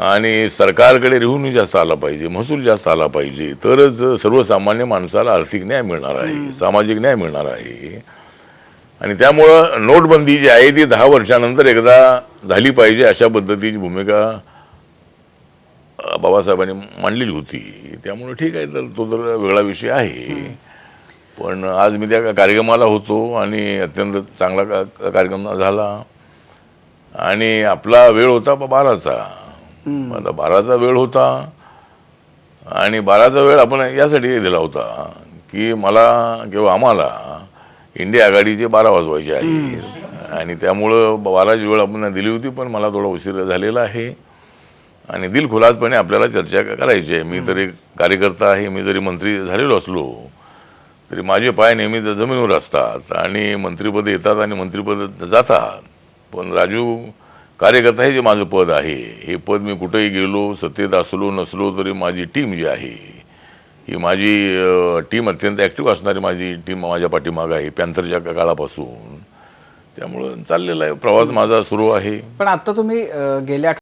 आणि सरकारकडे रेव्हेन्यू जास्त आला पाहिजे महसूल जास्त आला पाहिजे तरच सर्वसामान्य माणसाला आर्थिक न्याय मिळणार आहे सामाजिक न्याय मिळणार आहे. आणि त्यामुळं नोटबंदी जी आहे ती दहा वर्षानंतर एकदा झाली पाहिजे अशा पद्धतीची भूमिका बाबासाहेबांनी मांडलेली होती. त्यामुळे ठीक आहे तर तो तर वेगळा विषय आहे. पण आज मी त्या कार्यक्रमाला होतो आणि अत्यंत चांगला का- कार्यक्रम झाला. आणि आपला वेळ होता ब- बाराचा. हम्म. आता बाराचा वेळ होता आणि बाराचा वेळ आपण यासाठी दिला होता की मला किंवा आम्हाला इंडिया आघाडीचे बारा वाजवायचे आहे. आणि त्यामुळं बाराची वेळ आपण दिली होती पण मला थोडा उशीर झालेला आहे. आणि दिलखुलासपणे आपल्याला चर्चा करायची आहे. मी तरी कार्यकर्ता आहे मी जरी मंत्री झालेलो असलो तरी माझे पाय नेहमी जमिनीवर असतात. आणि मंत्रिपद येतात आणि मंत्रिपद जातात. पण राजू कार्यकर्ता हे जे माझं पद आहे हे पद मी कुठेही गेलो सत्तेत असलो नसलो तरी माझी टीम जी आहे ही माझी टीम अत्यंत ॲक्टिव्ह असणारी माझी टीम माझ्या पाठीमागं आहे पॅन्थरच्या काळापासून. त्यामुळं चाललेला आहे. प्रवास माझा सुरू आहे. पण आता तुम्ही गेल्या